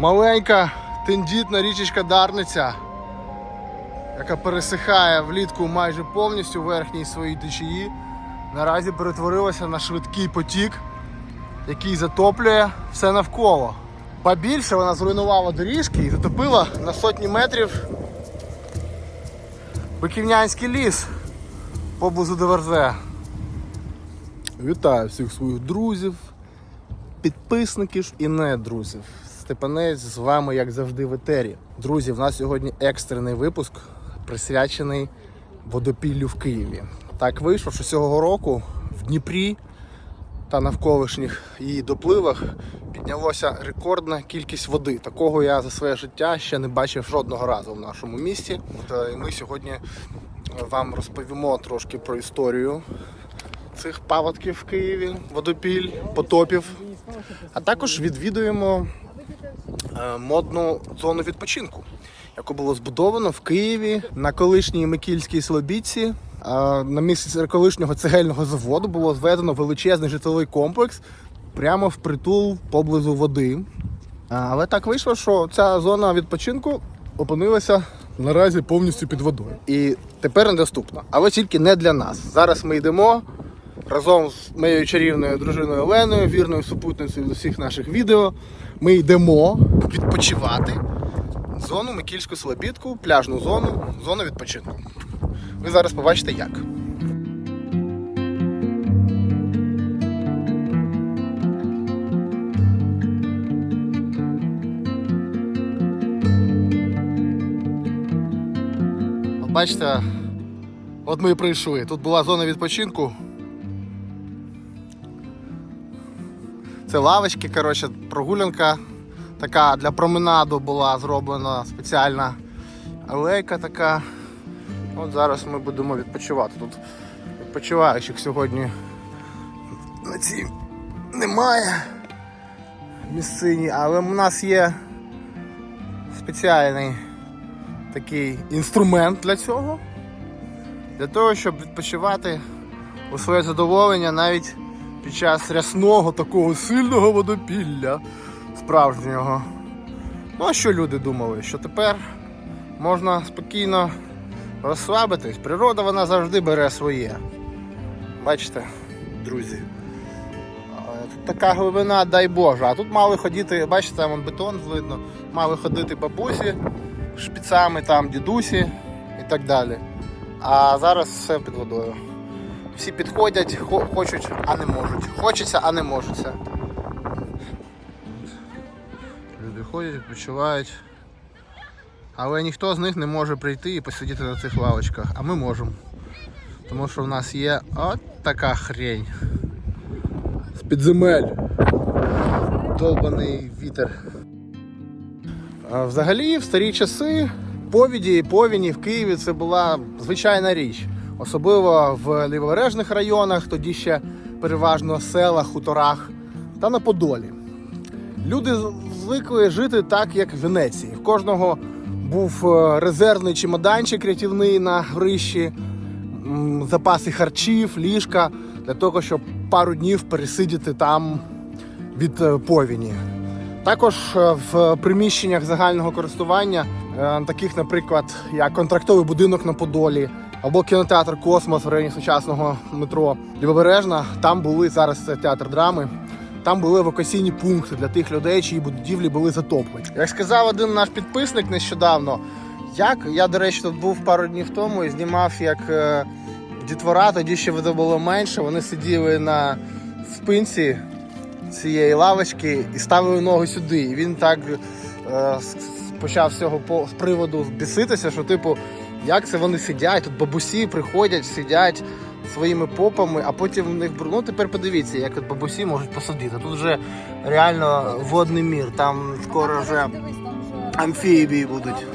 Маленька тендітна річечка Дарниця, яка пересихає влітку майже повністю верхній своїй течії, наразі перетворилася на швидкий потік, який затоплює все навколо. Побільше вона зруйнувала доріжки і затопила на сотні метрів Биківнянський ліс поблизу ДВРЗ. Вітаю всіх своїх друзів, підписників і не друзів. Степанець з вами, як завжди, в етері. Друзі, в нас сьогодні екстрений випуск, присвячений водопіллю в Києві. Так вийшло, що цього року в Дніпрі та навколишніх її допливах піднялося рекордна кількість води. Такого я за своє життя ще не бачив жодного разу в нашому місті. Й Ми сьогодні вам розповімо трошки про історію цих паводків в Києві, водопіль, потопів. А також відвідуємо модну зону відпочинку, яку було збудовано в Києві на колишній Микільській Слобідці. Е, На місці колишнього цегельного заводу було зведено величезний житловий комплекс прямо в притул поблизу води. Але так вийшло, що ця зона відпочинку опинилася наразі повністю під водою. І тепер недоступна. Але тільки не для нас. Зараз ми йдемо разом з моєю чарівною дружиною Оленою, вірною супутницею з усіх наших відео. Ми йдемо відпочивати зону Микільську Слобідку, пляжну зону, зону відпочинку. Ви зараз побачите як. Бачите, от ми і прийшли. Тут була зона відпочинку. Це лавочки, коротше, прогулянка така для променаду була зроблена спеціальна алейка така. От зараз ми будемо відпочивати. Тут відпочиваючих сьогодні на цій немає місцині, але у нас є спеціальний такий інструмент для цього. Для того, щоб відпочивати у своє задоволення навіть під час рясного такого сильного водопілля справжнього. Ну а що люди думали? Що тепер можна спокійно розслабитись. Природа вона завжди бере своє. Бачите, друзі. Тут така глибина, дай Боже. А тут мали ходити, бачите, там бетон видно, мали ходити бабусі шпицами, там дідусі і так далі. А зараз все під водою. Всі підходять, хо- хочуть, а не можуть. Хочеться, а не можеться. Люди ходять, відпочивають. Але ніхто з них не може прийти і посидіти на цих лавочках, а ми можемо. Тому що в нас є от така хрень. З-під земель. Долбаний вітер. А Взагалі, в старі часи повіді і повіні в Києві це була звичайна річ. Особливо в лівобережних районах, тоді ще переважно селах, хуторах та на Подолі. Люди звикли жити так, як в Венеції. В кожного був е, резервний чемоданчик рятівний на горищі, запаси харчів, ліжка для того, щоб пару днів пересидіти там від е, повіні. Також е, в приміщеннях загального користування, таких, наприклад, як контрактовий будинок на Подолі або кінотеатр Космос в районі сучасного метро Лівобережна, там були зараз це театр драми. Там були евакуаційні пункти для тих людей, чиї будівлі були затоплені. Як сказав один наш підписник нещодавно, як я, до речі, тут був пару днів тому і знімав, як е, дітвора, тоді ще було менше. Вони сиділи на спинці цієї лавочки і ставили ногу сюди. І він так е, почав з цього по- з приводу біситися, що типу, як це вони сидять, тут бабусі приходять, сидять своїми попами, а потім в них ну тепер подивіться, як от бабусі можуть посадити. Тут вже реально водний мір, там скоро вже амфібії будуть.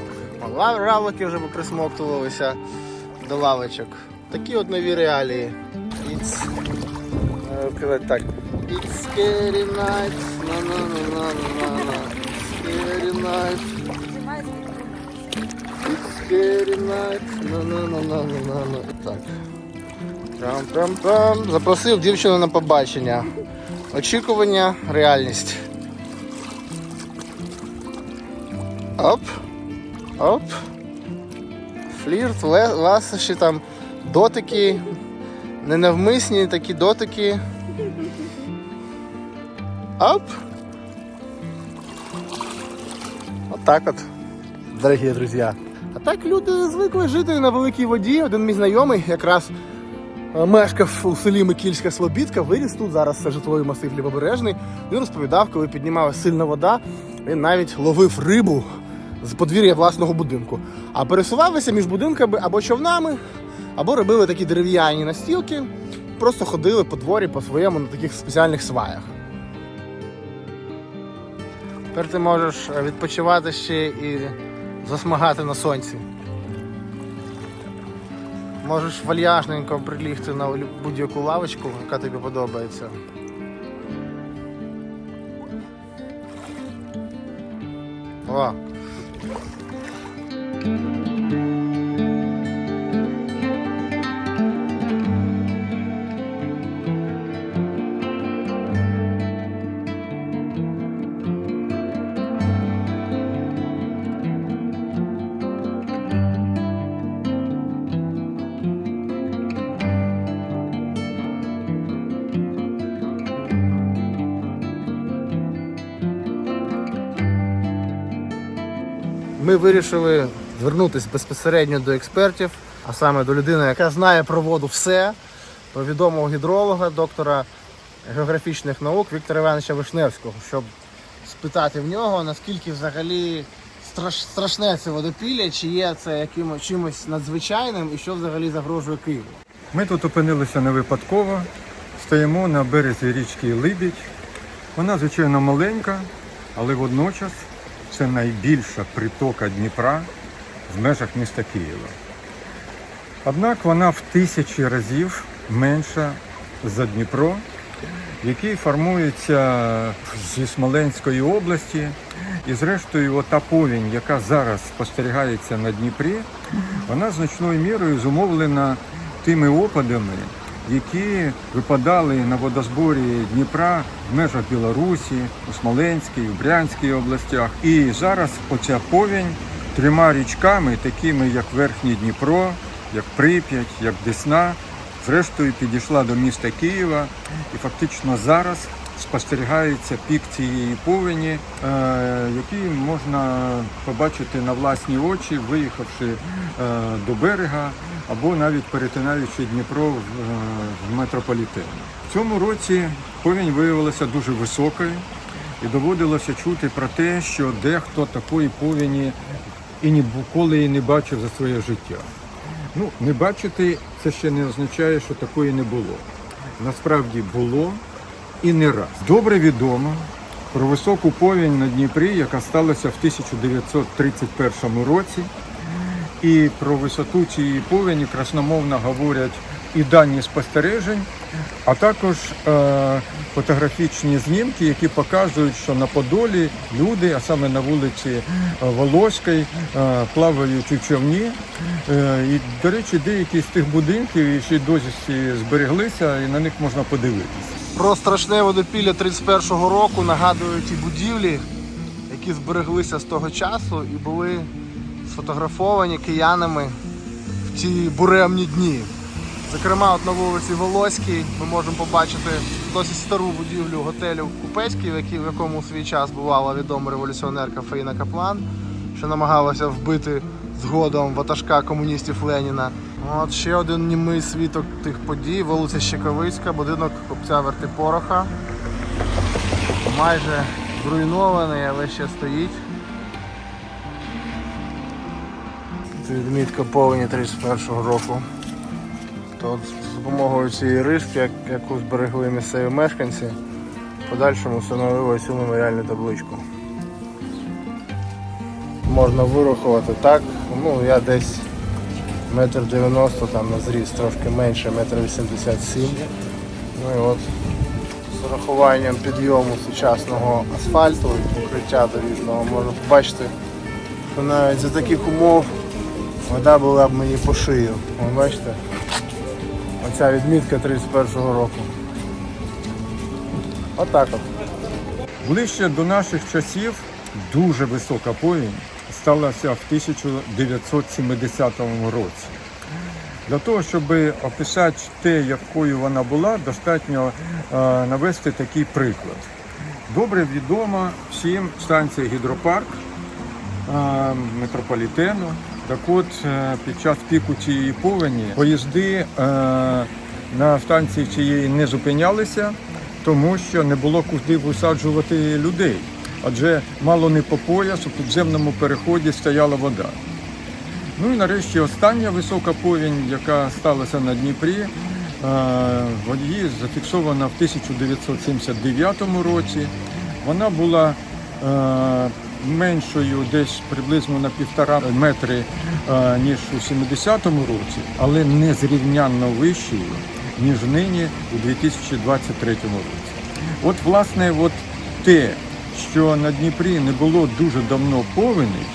Равлики вже поприсмоктувалися до лавочок. Такі от нові реалії. It's, е, так. It's scary night. На -на -на -на -на -на. Scary night. Scary night. На -на -на -на -на -на. Так. Трам-трам-трам. Запросив дівчину на побачення. Очікування, реальність. Оп. Оп. Флірт, ласощі там, дотики, ненавмисні такі дотики. Оп. От так от, дорогі друзі. А так люди звикли жити на великій воді. Один мій знайомий якраз е, мешкав у селі Микільська Слобідка, виріс тут, зараз це житловий масив лівобережний. Він розповідав, коли піднімалася сильна вода, він навіть ловив рибу з подвір'я власного будинку. А пересувалися між будинками або човнами, або робили такі дерев'яні настілки, просто ходили по дворі по своєму на таких спеціальних сваях. Тепер ти можеш відпочивати ще і засмагати на сонці. Можеш вальяжненько прилігти на будь-яку лавочку, яка тобі подобається. О, Ми вирішили звернутися безпосередньо до експертів, а саме до людини, яка знає про воду все, до відомого гідролога, доктора географічних наук Віктора Івановича Вишневського, щоб спитати в нього, наскільки взагалі страш, страшне це водопілля, чи є це якимось чимось надзвичайним і що взагалі загрожує Києву. Ми тут опинилися не випадково. Стоїмо на березі річки Либідь. Вона, звичайно, маленька, але водночас це найбільша притока Дніпра в межах міста Києва. Однак вона в тисячі разів менша за Дніпро, який формується зі Смоленської області. І зрештою, ота повінь, яка зараз спостерігається на Дніпрі, вона значною мірою зумовлена тими опадами, які випадали на водозборі Дніпра в межах Білорусі, у Смоленській, у Брянській областях. І зараз оця повінь трьома річками, такими як Верхній Дніпро, як Прип'ять, як Десна, зрештою підійшла до міста Києва і фактично зараз спостерігається пік цієї повені, е, який можна побачити на власні очі, виїхавши е, до берега або навіть перетинаючи Дніпро в, е, в цьому році повінь виявилася дуже високою і доводилося чути про те, що дехто такої повіні і ніколи її не бачив за своє життя. Ну, не бачити це ще не означає, що такої не було. Насправді було і не раз. Добре відомо про високу повінь на Дніпрі, яка сталася в 1931 році. І про висоту цієї повені красномовно говорять і дані спостережень, а також е, фотографічні знімки, які показують, що на Подолі люди, а саме на вулиці е, Волоській, е, плавають у човні. Е, і, до речі, деякі з тих будинків ще досі збереглися, і на них можна подивитися. Про страшне водопілля 31-го року нагадують ті будівлі, які збереглися з того часу і були сфотографовані киянами в ті буремні дні. Зокрема, от на вулиці Волоській ми можемо побачити досить стару будівлю готелю Купецький, в якому у свій час бувала відома революціонерка Фаїна Каплан, що намагалася вбити згодом ватажка комуністів Леніна. От ще один німий свідок тих подій, вулиця Щековицька, будинок купця Вертипороха. Майже зруйнований, але ще стоїть. Це відмітка повені 31-го року. От з допомогою цієї рижки, яку зберегли місцеві мешканці, в подальшому встановили цю меморіальну табличку. Можна вирахувати так. Ну, я десь метр дев'яносто, там на зріст трошки менше, метр вісімдесят сім. Ну і от з урахуванням підйому сучасного асфальту і покриття доріжного можна побачити, що навіть за таких умов вода була б мені по шию. Ви бачите? Оця відмітка 31-го року. Отак от. Ближче до наших часів дуже висока повінь сталася в 1970 році. Для того, щоб описати те, якою вона була, достатньо е, навести такий приклад. Добре відома всім станція гідропарк е, метрополітену. Так от, е, під час піку цієї повені поїзди на станції цієї не зупинялися, тому що не було куди висаджувати людей. Адже мало не по пояс у підземному переході стояла вода. Ну і нарешті остання висока повінь, яка сталася на Дніпрі, е, її зафіксована в 1979 році. Вона була е, меншою десь приблизно на півтора метри, е, ніж у 70-му році, але незрівнянно вищою, ніж нині у 2023 році. От, власне, от те, що на Дніпрі не було дуже давно повеней,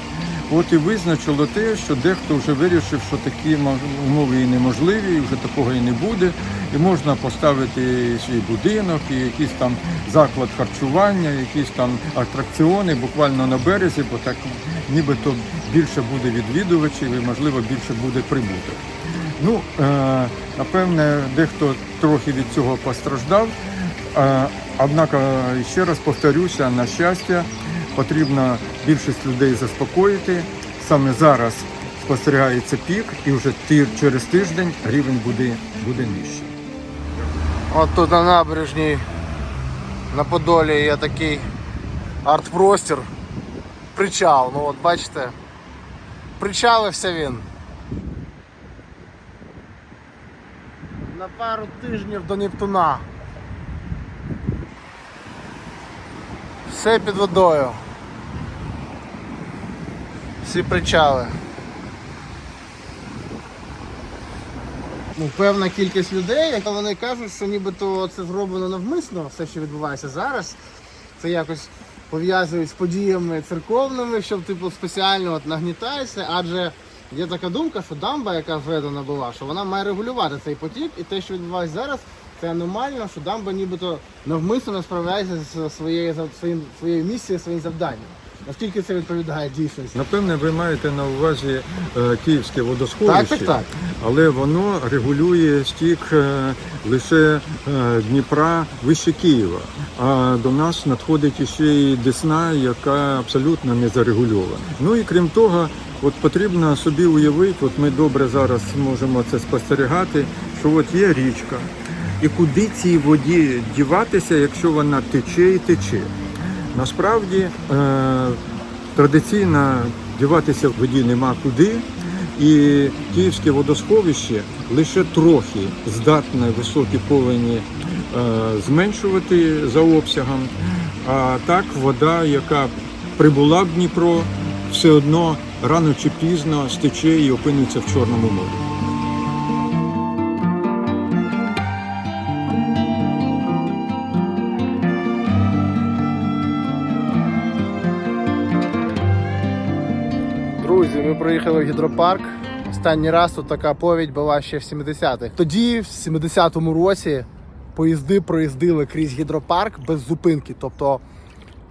От і визначило те, що дехто вже вирішив, що такі умови і неможливі, і вже такого і не буде. І можна поставити свій будинок, і якийсь там заклад харчування, якісь там атракціони буквально на березі, бо так нібито більше буде відвідувачів і, можливо, більше буде прибуток. Ну, е, напевне, дехто трохи від цього постраждав. Однак, ще раз повторюся, на щастя, потрібно більшість людей заспокоїти. Саме зараз спостерігається пік, і вже через тиждень рівень буде, буде нижчий. От тут на набережній на Подолі є такий арт-простір. Причал. Ну от бачите, причалився він. На пару тижнів до Нептуна. Все під водою. Всі причали. ну, певна кількість людей, яка вони кажуть, що нібито це зроблено навмисно, все, що відбувається зараз. Це якось пов'язують з подіями церковними, щоб типу спеціально от нагнітається, адже є така думка, що дамба, яка зведена була, що вона має регулювати цей потік, і те, що відбувається зараз, це аномально, що дамба нібито навмисно не справляється з своєю своїм своєю місією, своїм завданням. Наскільки це відповідає дійсності? Напевне, ви маєте на увазі е, київське водосховище, Так, так, так. але воно регулює стік е, лише е, Дніпра вище Києва. А до нас надходить іще і Десна, яка абсолютно не зарегульована. Ну і крім того, от потрібно собі уявити, от ми добре зараз можемо це спостерігати, що от є річка. І куди цій воді діватися, якщо вона тече і тече? Насправді е, традиційно діватися в воді нема куди, і київське водосховище лише трохи здатне високі повені е, зменшувати за обсягом. А так вода, яка прибула в Дніпро, все одно рано чи пізно стече і опиниться в Чорному морі. Ми приїхали в гідропарк. Останній раз тут така повідь була ще в 70-х. Тоді, в 70-му році, поїзди проїздили крізь гідропарк без зупинки. Тобто,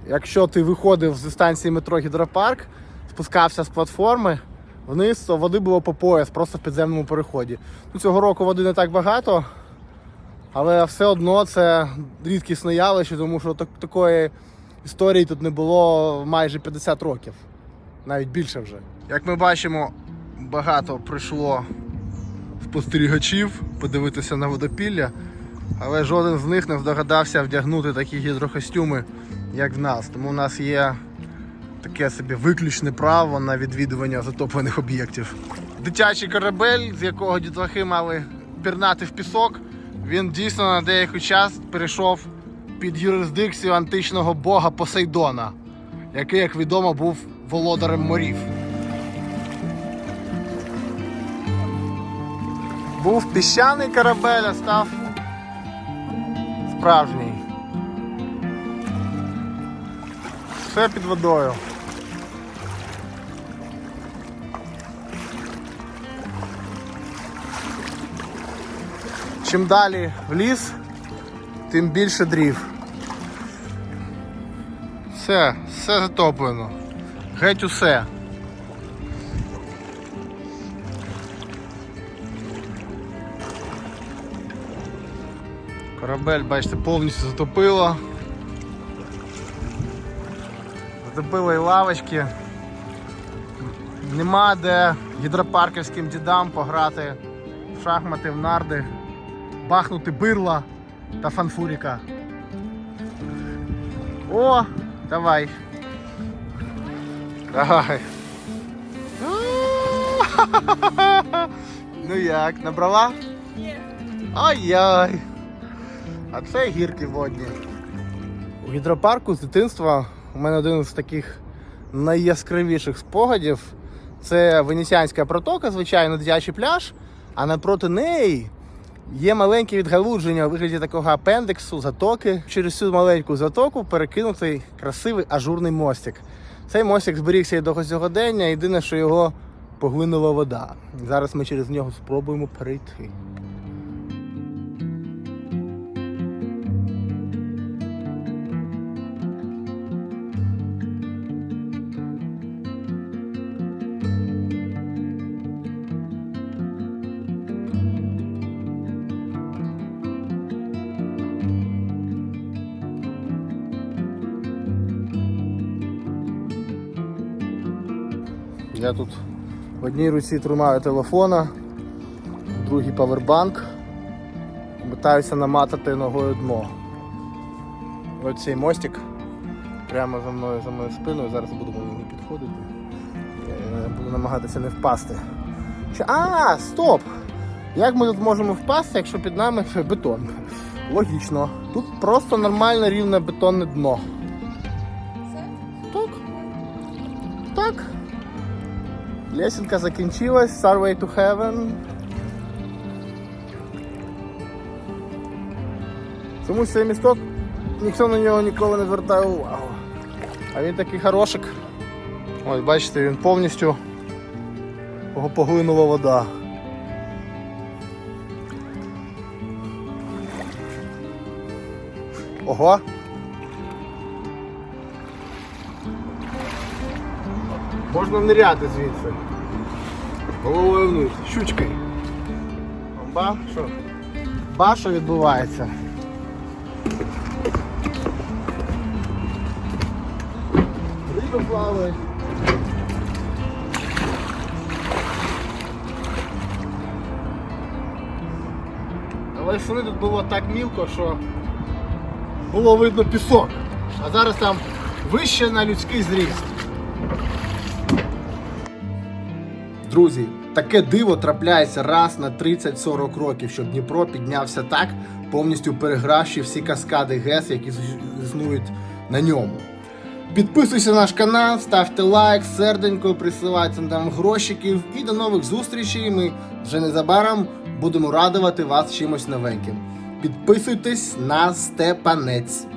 якщо ти виходив зі станції метро гідропарк, спускався з платформи вниз, то води було по пояс, просто в підземному переході. Ну, цього року води не так багато, але все одно це рідкісне явище, тому що так- такої історії тут не було майже 50 років навіть більше вже. Як ми бачимо, багато прийшло спостерігачів подивитися на водопілля, але жоден з них не здогадався вдягнути такі гідрокостюми, як в нас. Тому у нас є таке собі виключне право на відвідування затоплених об'єктів. Дитячий корабель, з якого дітлахи мали пірнати в пісок, він дійсно на деякий час перейшов під юрисдикцію античного бога Посейдона який, як відомо, був володарем морів. Був піщаний корабель, а став справжній. Все під водою. Чим далі в ліс, тим більше дрів. Все, все затоплено. Геть усе. Корабель, бачите, повністю затопило. Затопило і лавочки. Нема де гідропарківським дідам пограти в шахмати, в нарди, бахнути бирла та фанфуріка. О, давай. Давай. Ну як, набрала? Ні. Ай-яй. А це гірки водні. У гідропарку з дитинства у мене один з таких найяскравіших спогадів. Це Венеціанська протока, звичайно, дитячий пляж, а напроти неї є маленьке відгалудження у вигляді такого апендексу, затоки. Через цю маленьку затоку перекинутий красивий ажурний мостик. Цей мостик зберігся і до сьогодення, єдине, що його поглинула вода. Зараз ми через нього спробуємо перейти. Я тут в одній руці тримаю телефона, в другій павербанк. Питаюся наматати ногою дно. Ось цей мостик прямо за мною, за моєю спиною. Зараз буду не підходити. Я буду намагатися не впасти. А, стоп! Як ми тут можемо впасти, якщо під нами бетон? Логічно. Тут просто нормальне рівне бетонне дно. Лесенка закінчилась, Starway to Heaven. Чомусь цей місток ніхто на нього ніколи не звертає увагу. А він такий хорошик. Ось бачите, він повністю його поглинула вода. Ого! Можна ниряти звідси. Головою вниз. Щучкою. Ба, що? Ба, що відбувається? Риби плавають. Але сюди тут було так мілко, що було видно пісок. А зараз там вище на людський зріст. Друзі, таке диво трапляється раз на 30-40 років, щоб Дніпро піднявся так, повністю перегравши всі каскади ГЕС, які існують на ньому. Підписуйся на наш канал, ставте лайк, серденько, присилайте нам грошиків і до нових зустрічей. Ми вже незабаром будемо радувати вас чимось новеньким. Підписуйтесь на Степанець.